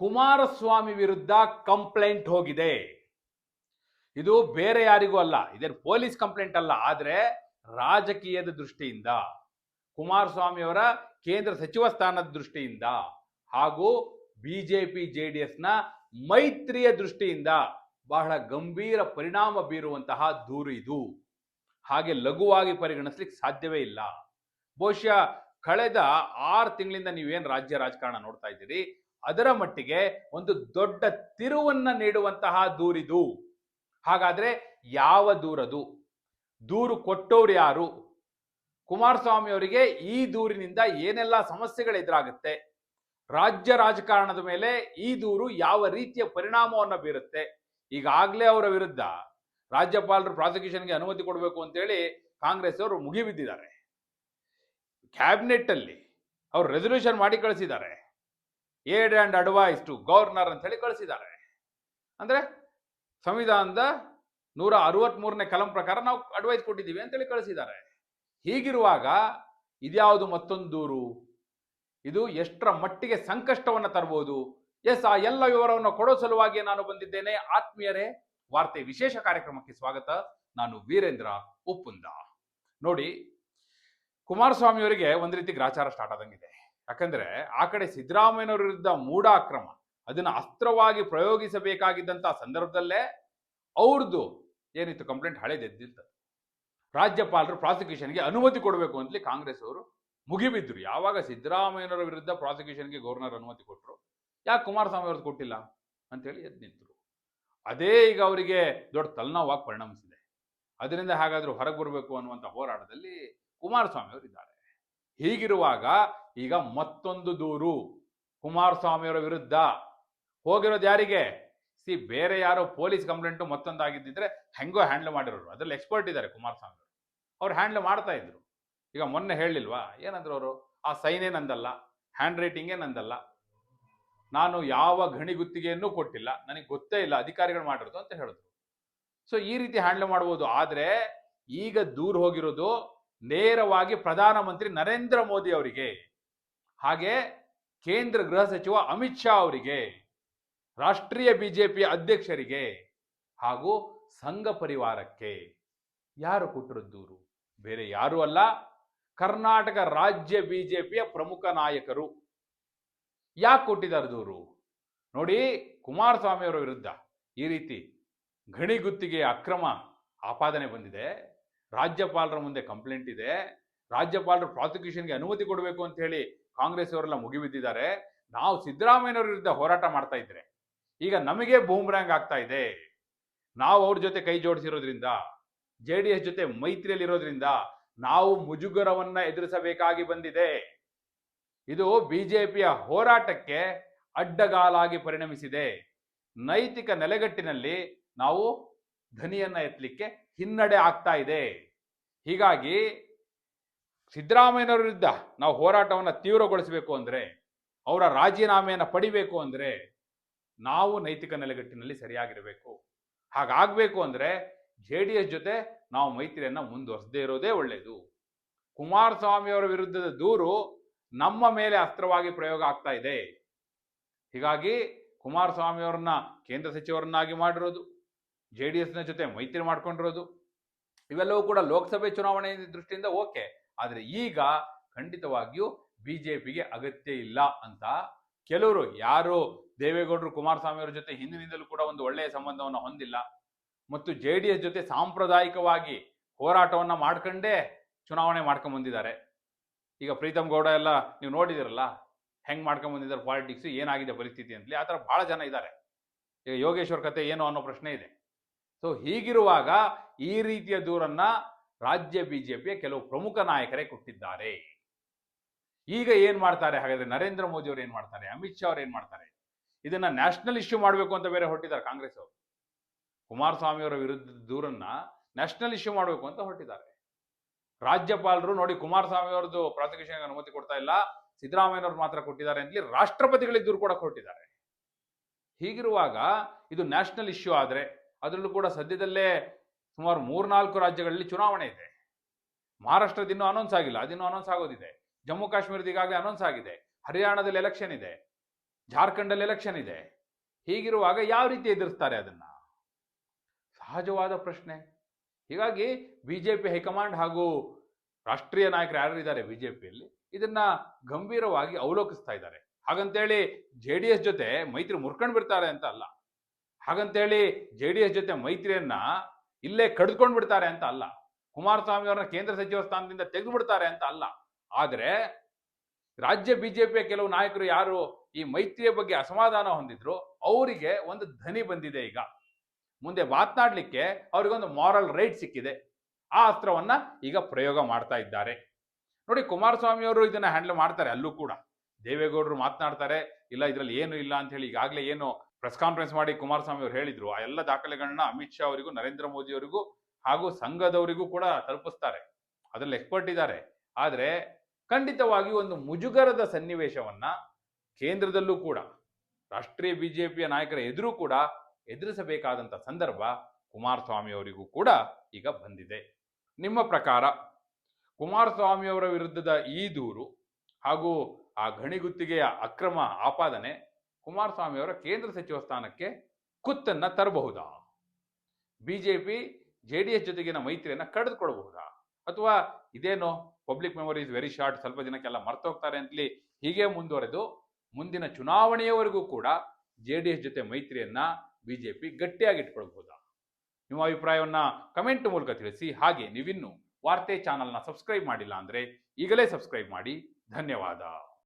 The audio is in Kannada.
ಕುಮಾರಸ್ವಾಮಿ ವಿರುದ್ಧ ಕಂಪ್ಲೇಂಟ್ ಹೋಗಿದೆ. ಇದು ಬೇರೆ ಯಾರಿಗೂ ಅಲ್ಲ ಇದೇನು ಪೊಲೀಸ್ ಕಂಪ್ಲೇಂಟ್ ಅಲ್ಲ, ಆದರೆ ರಾಜಕೀಯದ ದೃಷ್ಟಿಯಿಂದ, ಕುಮಾರಸ್ವಾಮಿ ಅವರ ಕೇಂದ್ರ ಸಚಿವ ಸ್ಥಾನದ ದೃಷ್ಟಿಯಿಂದ ಹಾಗೂ ಬಿಜೆಪಿ ಜೆ ಡಿ ಎಸ್ನ ಮೈತ್ರಿಯ ದೃಷ್ಟಿಯಿಂದ ಬಹಳ ಗಂಭೀರ ಪರಿಣಾಮ ಬೀರುವಂತಹ ದೂರು ಇದು. ಹಾಗೆ ಲಘುವಾಗಿ ಪರಿಗಣಿಸ್ಲಿಕ್ಕೆ ಸಾಧ್ಯವೇ ಇಲ್ಲ. ಬಹುಶಃ ಕಳೆದ ಆರು ತಿಂಗಳಿಂದ ನೀವೇನು ರಾಜ್ಯ ರಾಜಕಾರಣ ನೋಡ್ತಾ ಇದ್ದೀರಿ? ಅದರ ಮಟ್ಟಿಗೆ ಒಂದು ದೊಡ್ಡ ತಿರುವನ್ನ ನೀಡುವಂತಹ ದೂರಿದು. ಹಾಗಾದ್ರೆ ಯಾವ ದೂರದು? ದೂರು ಕೊಟ್ಟವ್ರು ಯಾರು? ಕುಮಾರಸ್ವಾಮಿ ಅವರಿಗೆ ಈ ದೂರಿನಿಂದ ಏನೆಲ್ಲ ಸಮಸ್ಯೆಗಳು ಎದುರಾಗುತ್ತೆ ರಾಜ್ಯ ರಾಜಕಾರಣದ ಮೇಲೆ ಈ ದೂರು ಯಾವ ರೀತಿಯ ಪರಿಣಾಮವನ್ನು ಬೀರುತ್ತೆ? ಈಗಾಗಲೇ ಅವರ ವಿರುದ್ಧ ರಾಜ್ಯಪಾಲರು ಪ್ರಾಸಿಕ್ಯೂಷನ್ಗೆ ಅನುಮತಿ ಕೊಡಬೇಕು ಅಂತೇಳಿ ಕಾಂಗ್ರೆಸ್ ಅವರು ಮುಗಿಬಿದ್ದಿದ್ದಾರೆ. ಕ್ಯಾಬಿನೆಟ್ ಅಲ್ಲಿ ಅವರು ರೆಸೊಲ್ಯೂಷನ್ ಮಾಡಿ ಕಳಿಸಿದ್ದಾರೆ. Aid and advice to governor ಅಂತ ಹೇಳಿ ಕಳಿಸಿದ್ದಾರೆ. ಅಂದ್ರೆ ಸಂವಿಧಾನದ ನೂರ ಅರವತ್ಮೂರನೇ ಕಲಂ ಪ್ರಕಾರ ನಾವು ಅಡ್ವೈಸ್ ಕೊಟ್ಟಿದ್ದೀವಿ ಅಂತೇಳಿ ಕಳಿಸಿದ್ದಾರೆ. ಹೀಗಿರುವಾಗ ಇದ್ಯಾವುದು ಮತ್ತೊಂದು ದೂರು ಇದು ಎಷ್ಟರ ಮಟ್ಟಿಗೆ ಸಂಕಷ್ಟವನ್ನು ತರಬಹುದು ಎಸ್, ಆ ಎಲ್ಲ ವಿವರವನ್ನು ಕೊಡೋ ಸಲುವಾಗಿ ನಾನು ಬಂದಿದ್ದೇನೆ. ಆತ್ಮೀಯರೇ, ವಾರ್ತೆ ವಿಶೇಷ ಕಾರ್ಯಕ್ರಮಕ್ಕೆ ಸ್ವಾಗತ. ನಾನು ವೀರೇಂದ್ರ ಉಪ್ಪುಂದ. ನೋಡಿ, ಕುಮಾರಸ್ವಾಮಿಯವರಿಗೆ ಒಂದು ರೀತಿ ಗ್ರಾಚಾರ ಸ್ಟಾರ್ಟ್ ಆದಂಗಿದೆ. ಯಾಕಂದ್ರೆ ಆ ಕಡೆ ಸಿದ್ದರಾಮಯ್ಯನವರ ವಿರುದ್ಧ ಮೂಢ ಅಕ್ರಮ ಅದನ್ನ ಅಸ್ತ್ರವಾಗಿ ಪ್ರಯೋಗಿಸಬೇಕಾಗಿದ್ದಂಥ ಸಂದರ್ಭದಲ್ಲೇ ಅವ್ರದ್ದು ಏನಿತ್ತು, ಕಂಪ್ಲೇಂಟ್ ಹಳೆದೆದ್ದಿತ್ತು ರಾಜ್ಯಪಾಲರು ಪ್ರಾಸಿಕ್ಯೂಷನ್ಗೆ ಅನುಮತಿ ಕೊಡಬೇಕು ಅಂತಲಿ ಕಾಂಗ್ರೆಸ್ ಅವರು ಮುಗಿಬಿದ್ರು. ಯಾವಾಗ ಸಿದ್ದರಾಮಯ್ಯನವರ ವಿರುದ್ಧ ಪ್ರಾಸಿಕ್ಯೂಷನ್ಗೆ ಗವರ್ನರ್ ಅನುಮತಿ ಕೊಟ್ಟರು ಯಾಕೆ ಕುಮಾರಸ್ವಾಮಿ ಅವ್ರದ್ದು ಕೊಟ್ಟಿಲ್ಲ ಅಂತೇಳಿ ಎದ್ದು ನಿಂತರು ಅದೇ ಈಗ ಅವರಿಗೆ ದೊಡ್ಡ ತಲೆನೋವಾಗಿ ಪರಿಣಮಿಸಿದೆ. ಅದರಿಂದ ಹಾಗಾದ್ರೂ ಹೊರಗೆ ಬರಬೇಕು ಅನ್ನುವಂಥ ಹೋರಾಟದಲ್ಲಿ ಕುಮಾರಸ್ವಾಮಿ ಅವರು ಇದ್ದಾರೆ ಹೀಗಿರುವಾಗ ಈಗ ಮತ್ತೊಂದು ದೂರು. ಕುಮಾರಸ್ವಾಮಿಯವರ ವಿರುದ್ಧ. ಹೋಗಿರೋದು ಯಾರಿಗೆ? ಸಿ, ಬೇರೆ ಯಾರೋ ಪೊಲೀಸ್ ಕಂಪ್ಲೇಂಟು ಮತ್ತೊಂದಾಗಿದ್ದಿದ್ರೆ ಹೆಂಗೋ ಹ್ಯಾಂಡಲ್ ಮಾಡಿರೋರು. ಅದ್ರಲ್ಲಿ ಎಕ್ಸ್ಪರ್ಟ್ ಇದ್ದಾರೆ ಕುಮಾರಸ್ವಾಮಿ ಅವರು ಹ್ಯಾಂಡಲ್ ಮಾಡ್ತಾ ಇದ್ರು. ಈಗ ಮೊನ್ನೆ ಹೇಳಿಲ್ವಾ? ಏನಂದ್ರು ಅವರು? ಆ ಸೈನೇ ನಂದಲ್ಲ. ಹ್ಯಾಂಡ್ ರೈಟಿಂಗೇ ನಂದಲ್ಲ. ನಾನು ಯಾವ ಗಣಿ ಗುತ್ತಿಗೆಯನ್ನು ಕೊಟ್ಟಿಲ್ಲ. ನನಗೆ ಗೊತ್ತೇ ಇಲ್ಲ ಅಧಿಕಾರಿಗಳು ಮಾಡಿರೋದು ಅಂತ ಹೇಳಿದ್ರು. ಸೊ, ಈ ರೀತಿ ಹ್ಯಾಂಡಲ್ ಮಾಡ್ಬೋದು. ಆದ್ರೆ ಈಗ ದೂರ ಹೋಗಿರೋದು ನೇರವಾಗಿ ಪ್ರಧಾನಮಂತ್ರಿ ನರೇಂದ್ರ ಮೋದಿ ಅವರಿಗೆ, ಹಾಗೆ ಕೇಂದ್ರ ಗೃಹ ಸಚಿವ ಅಮಿತ್ ಶಾ ಅವರಿಗೆ, ರಾಷ್ಟ್ರೀಯ ಬಿಜೆಪಿ ಅಧ್ಯಕ್ಷರಿಗೆ ಹಾಗೂ ಸಂಘ ಪರಿವಾರಕ್ಕೆ. ಯಾರು ಕೊಟ್ಟರು ದೂರು ಬೇರೆ ಯಾರು ಅಲ್ಲ. ಕರ್ನಾಟಕ ರಾಜ್ಯ ಬಿಜೆಪಿಯ ಪ್ರಮುಖ ನಾಯಕರು. ಯಾಕೆ ಕೊಟ್ಟಿದ್ದಾರೆ ದೂರು ನೋಡಿ ಕುಮಾರಸ್ವಾಮಿಯವರ ವಿರುದ್ಧ ಈ ರೀತಿ ಗಣಿ ಗುತ್ತಿಗೆ ಅಕ್ರಮ ಆಪಾದನೆ ಬಂದಿದೆ. ರಾಜ್ಯಪಾಲರ ಮುಂದೆ ಕಂಪ್ಲೇಂಟ್ ಇದೆ. ರಾಜ್ಯಪಾಲರು ಪ್ರಾಸಿಕ್ಯೂಷನ್ಗೆ ಅನುಮತಿ ಕೊಡಬೇಕು ಅಂತ ಹೇಳಿ ಕಾಂಗ್ರೆಸ್ ಅವರೆಲ್ಲ ಮುಗಿಬಿದ್ದಿದ್ದಾರೆ. ನಾವು ಸಿದ್ದರಾಮಯ್ಯನವರ ವಿರುದ್ಧ ಹೋರಾಟ ಮಾಡ್ತಾ ಇದ್ರೆ ಈಗ ನಮಗೆ ಬೂಮ್ರ್ಯಾಂಗ್ ಆಗ್ತಾ ಇದೆ. ನಾವು ಅವ್ರ ಜೊತೆ ಕೈ ಜೋಡಿಸಿರೋದ್ರಿಂದ, ಜೆ ಡಿ ಎಸ್ ಜೊತೆ ಮೈತ್ರಿಯಲ್ಲಿರೋದ್ರಿಂದ ನಾವು ಮುಜುಗರವನ್ನ ಎದುರಿಸಬೇಕಾಗಿ ಬಂದಿದೆ. ಇದು ಬಿಜೆಪಿಯ ಹೋರಾಟಕ್ಕೆ ಅಡ್ಡಗಾಲಾಗಿ ಪರಿಣಮಿಸಿದೆ. ನೈತಿಕ ನೆಲೆಗಟ್ಟಿನಲ್ಲಿ ನಾವು ಧ್ವನಿಯನ್ನ ಎತ್ತಲಿಕ್ಕೆ ಹಿನ್ನಡೆ ಆಗ್ತಾ ಇದೆ. ಹೀಗಾಗಿ ಸಿದ್ದರಾಮಯ್ಯನವರ ವಿರುದ್ಧ ನಾವು ಹೋರಾಟವನ್ನು ತೀವ್ರಗೊಳಿಸಬೇಕು ಅಂದರೆ, ಅವರ ರಾಜೀನಾಮೆಯನ್ನು ಪಡಿಬೇಕು ಅಂದರೆ, ನಾವು ನೈತಿಕ ನೆಲೆಗಟ್ಟಿನಲ್ಲಿ ಸರಿಯಾಗಿರಬೇಕು. ಹಾಗಾಗಬೇಕು ಅಂದರೆ ಜೆ ಡಿ ಎಸ್ ಜೊತೆ ನಾವು ಮೈತ್ರಿಯನ್ನು ಮುಂದುವರಿಸದೇ ಇರೋದೇ ಒಳ್ಳೆಯದು ಕುಮಾರಸ್ವಾಮಿಯವರ ವಿರುದ್ಧದ ದೂರು ನಮ್ಮ ಮೇಲೆ ಅಸ್ತ್ರವಾಗಿ ಪ್ರಯೋಗ ಆಗ್ತಾ ಇದೆ. ಹೀಗಾಗಿ ಕುಮಾರಸ್ವಾಮಿಯವರನ್ನ ಕೇಂದ್ರ ಸಚಿವರನ್ನಾಗಿ ಮಾಡಿರೋದು ಜೆ ಡಿ ಎಸ್ನ ಜೊತೆ ಮೈತ್ರಿ ಮಾಡ್ಕೊಂಡಿರೋದು. ಇವೆಲ್ಲವೂ ಕೂಡ ಲೋಕಸಭೆ ಚುನಾವಣೆ ದೃಷ್ಟಿಯಿಂದ ಓಕೆ. ಆದರೆ ಈಗ ಖಂಡಿತವಾಗಿಯೂ ಬಿಜೆಪಿಗೆ ಅಗತ್ಯ ಇಲ್ಲ ಅಂತ ಕೆಲವರು ಯಾರು ದೇವೇಗೌಡರು ಕುಮಾರಸ್ವಾಮಿ ಅವರ ಜೊತೆ ಹಿಂದಿನಿಂದಲೂ ಕೂಡ ಒಂದು ಒಳ್ಳೆಯ ಸಂಬಂಧವನ್ನು ಹೊಂದಿಲ್ಲ. ಮತ್ತು ಜೆ ಡಿ ಎಸ್ ಜೊತೆ ಸಾಂಪ್ರದಾಯಿಕವಾಗಿ ಹೋರಾಟವನ್ನ ಮಾಡ್ಕೊಂಡೇ ಚುನಾವಣೆ ಮಾಡ್ಕೊಂಡ್ ಬಂದಿದ್ದಾರೆ. ಈಗ ಪ್ರೀತಮ್ ಗೌಡ ಎಲ್ಲ ನೀವು ನೋಡಿದಿರಲ್ಲ, ಹೆಂಗೆ ಮಾಡ್ಕೊಂಡ್ ಬಂದಿದ್ದಾರೆ ಪಾಲಿಟಿಕ್ಸ್, ಏನಾಗಿದೆ ಪರಿಸ್ಥಿತಿ ಅಂತಲಿ ಆ ಥರ ಭಾಳ ಜನ ಇದ್ದಾರೆ. ಈಗ ಯೋಗೇಶ್ವರ್ ಕತೆ ಏನು ಅನ್ನೋ ಪ್ರಶ್ನೆ ಇದೆ. ಸೊ ಹೀಗಿರುವಾಗ ಈ ರೀತಿಯ ದೂರನ್ನ ರಾಜ್ಯ ಬಿಜೆಪಿಯ ಕೆಲವು ಪ್ರಮುಖ ನಾಯಕರೇ ಕೊಟ್ಟಿದ್ದಾರೆ. ಈಗ ಏನ್ ಮಾಡ್ತಾರೆ? ಹಾಗಾದ್ರೆ ನರೇಂದ್ರ ಮೋದಿ ಅವರು ಏನ್ ಮಾಡ್ತಾರೆ? ಅಮಿತ್ ಶಾ ಅವ್ರು ಏನ್ ಮಾಡ್ತಾರೆ? ಇದನ್ನ ನ್ಯಾಷನಲ್ ಇಶ್ಯೂ ಮಾಡಬೇಕು ಅಂತ ಬೇರೆ ಹೊರಟಿದ್ದಾರೆ ಕಾಂಗ್ರೆಸ್ ಅವರು. ಕುಮಾರಸ್ವಾಮಿ ಅವರ ವಿರುದ್ಧ ದೂರನ್ನ ನ್ಯಾಷನಲ್ ಇಶ್ಯೂ ಮಾಡಬೇಕು ಅಂತ ಹೊರಟಿದ್ದಾರೆ. ರಾಜ್ಯಪಾಲರು ನೋಡಿ ಕುಮಾರಸ್ವಾಮಿ ಅವರದ್ದು ಪ್ರಾಸಿಕ್ಯೂಷನ್ ಅನುಮತಿ ಕೊಡ್ತಾ ಇಲ್ಲ. ಸಿದ್ದರಾಮಯ್ಯನವ್ರು ಮಾತ್ರ ಕೊಟ್ಟಿದ್ದಾರೆ ಅಂತಲಿ ರಾಷ್ಟ್ರಪತಿಗಳಿಗೆ ದೂರು ಕೂಡ ಕೊಟ್ಟಿದ್ದಾರೆ ಹೀಗಿರುವಾಗ ಇದು ನ್ಯಾಷನಲ್ ಇಶ್ಯೂ ಆದ್ರೆ ಅದರಲ್ಲೂ ಕೂಡ ಸದ್ಯದಲ್ಲೇ ಸುಮಾರು ಮೂರ್ನಾಲ್ಕು ರಾಜ್ಯಗಳಲ್ಲಿ ಚುನಾವಣೆ ಇದೆ. ಮಹಾರಾಷ್ಟ್ರದ ಇನ್ನೂ ಅನೌನ್ಸ್ ಆಗಿಲ್ಲ. ಅದಿನ್ನೂ ಅನೌನ್ಸ್ ಆಗೋದಿದೆ. ಜಮ್ಮು ಕಾಶ್ಮೀರದ ಈಗಾಗಲೇ ಅನೌನ್ಸ್ ಆಗಿದೆ. ಹರಿಯಾಣದಲ್ಲಿ ಎಲೆಕ್ಷನ್ ಇದೆ. ಜಾರ್ಖಂಡಲ್ಲಿ ಎಲೆಕ್ಷನ್ ಇದೆ. ಹೀಗಿರುವಾಗ ಯಾವ ರೀತಿ ಎದುರಿಸ್ತಾರೆ ಅದನ್ನ? ಸಹಜವಾದ ಪ್ರಶ್ನೆ. ಹೀಗಾಗಿ ಬಿಜೆಪಿ ಹೈಕಮಾಂಡ್ ಹಾಗೂ ರಾಷ್ಟ್ರೀಯ ನಾಯಕರು ಯಾರು ಇದ್ದಾರೆ ಬಿಜೆಪಿಯಲ್ಲಿ? ಇದನ್ನ ಗಂಭೀರವಾಗಿ ಅವಲೋಕಿಸ್ತಾ ಇದ್ದಾರೆ. ಹಾಗಂತೇಳಿ ಜೆ ಡಿ ಎಸ್ ಜೊತೆ ಮೈತ್ರಿ ಮುರ್ಕೊಂಡು ಬಿಡ್ತಾರೆ ಅಂತ ಅಲ್ಲ. ಹಾಗಂತೇಳಿ ಜೆ ಡಿ ಎಸ್ ಜೊತೆ ಮೈತ್ರಿಯನ್ನ ಇಲ್ಲೇ ಕಡ್ದುಕೊಂಡು ಬಿಡ್ತಾರೆ ಅಂತ ಅಲ್ಲ. ಕುಮಾರಸ್ವಾಮಿ ಅವರನ್ನ ಕೇಂದ್ರ ಸಚಿವ ಸ್ಥಾನದಿಂದ ತೆಗೆದು ಬಿಡ್ತಾರೆ ಅಂತ ಅಲ್ಲ. ಆದ್ರೆ ರಾಜ್ಯ ಬಿಜೆಪಿಯ ಕೆಲವು ನಾಯಕರು ಯಾರು ಈ ಮೈತ್ರಿಯ ಬಗ್ಗೆ ಅಸಮಾಧಾನ ಹೊಂದಿದ್ರು, ಅವರಿಗೆ ಒಂದು ಧ್ವನಿ ಬಂದಿದೆ ಈಗ. ಮುಂದೆ ಮಾತನಾಡ್ಲಿಕ್ಕೆ ಅವರಿಗೊಂದು ಮಾರಲ್ ರೈಟ್ ಸಿಕ್ಕಿದೆ. ಆ ಅಸ್ತ್ರವನ್ನ ಈಗ ಪ್ರಯೋಗ ಮಾಡ್ತಾ ಇದ್ದಾರೆ. ನೋಡಿ, ಕುಮಾರಸ್ವಾಮಿ ಅವರು ಇದನ್ನ ಹ್ಯಾಂಡಲ್ ಮಾಡ್ತಾರೆ ಅಲ್ಲೂ ಕೂಡ. ದೇವೇಗೌಡರು ಮಾತನಾಡ್ತಾರೆ, ಇಲ್ಲ ಇದ್ರಲ್ಲಿ ಏನು ಇಲ್ಲ ಅಂತ ಹೇಳಿ ಈಗಾಗಲೇ ಏನು ಪ್ರೆಸ್ ಕಾನ್ಫರೆನ್ಸ್ ಮಾಡಿ ಕುಮಾರಸ್ವಾಮಿ ಅವರು ಹೇಳಿದ್ರು, ಆ ಎಲ್ಲ ದಾಖಲೆಗಳನ್ನ ಅಮಿತ್ ಶಾ ಅವರಿಗೂ, ನರೇಂದ್ರ ಮೋದಿ ಅವರಿಗೂ ಹಾಗೂ ಸಂಘದವರಿಗೂ ಕೂಡ ತಲುಪಿಸ್ತಾರೆ. ಅದರಲ್ಲಿ ಎಕ್ಸ್ಪರ್ಟ್ ಇದ್ದಾರೆ. ಆದರೆ ಖಂಡಿತವಾಗಿ ಒಂದು ಮುಜುಗರದ ಸನ್ನಿವೇಶವನ್ನ ಕೇಂದ್ರದಲ್ಲೂ ಕೂಡ, ರಾಷ್ಟ್ರೀಯ ಬಿಜೆಪಿಯ ನಾಯಕರ ಎದುರು ಕೂಡ ಎದುರಿಸಬೇಕಾದಂಥ ಸಂದರ್ಭ ಕುಮಾರಸ್ವಾಮಿ ಅವರಿಗೂ ಕೂಡ ಈಗ ಬಂದಿದೆ. ನಿಮ್ಮ ಪ್ರಕಾರ ಕುಮಾರಸ್ವಾಮಿ ಅವರ ವಿರುದ್ಧದ ಈ ದೂರು ಹಾಗೂ ಆ ಗಣಿಗುತ್ತಿಗೆಯ ಅಕ್ರಮ ಆಪಾದನೆ ಕುಮಾರಸ್ವಾಮಿ ಅವರ ಕೇಂದ್ರ ಸಚಿವ ಸ್ಥಾನಕ್ಕೆ ಕುತ್ತನ್ನ ತರಬಹುದಾ? ಬಿಜೆಪಿ, ಜೆ ಡಿ ಎಸ್ ಜೊತೆಗಿನ ಮೈತ್ರಿಯನ್ನ ಕಡಿದುಕೊಡಬಹುದಾ? ಅಥವಾ ಇದೇನೋ public memory is very short, ಸ್ವಲ್ಪ ದಿನಕ್ಕೆಲ್ಲ ಮರ್ತೋಗ್ತಾರೆ ಅಂತಲಿ ಹೀಗೆ ಮುಂದುವರೆದು ಮುಂದಿನ ಚುನಾವಣೆಯವರೆಗೂ ಕೂಡ ಜೆ ಡಿ ಎಸ್ ಜೊತೆ ಮೈತ್ರಿಯನ್ನ ಬಿಜೆಪಿ ಗಟ್ಟಿಯಾಗಿ ಇಟ್ಕೊಳ್ಬಹುದಾ? ನಿಮ್ಮ ಅಭಿಪ್ರಾಯವನ್ನ ಕಮೆಂಟ್ ಮೂಲಕ ತಿಳಿಸಿ. ಹಾಗೆ ನೀವಿನ್ನು ವಾರ್ತೆ ಚಾನಲ್ನ ಸಬ್ಸ್ಕ್ರೈಬ್ ಮಾಡಿಲ್ಲ ಅಂದ್ರೆ ಈಗಲೇ ಸಬ್ಸ್ಕ್ರೈಬ್ ಮಾಡಿ. ಧನ್ಯವಾದ.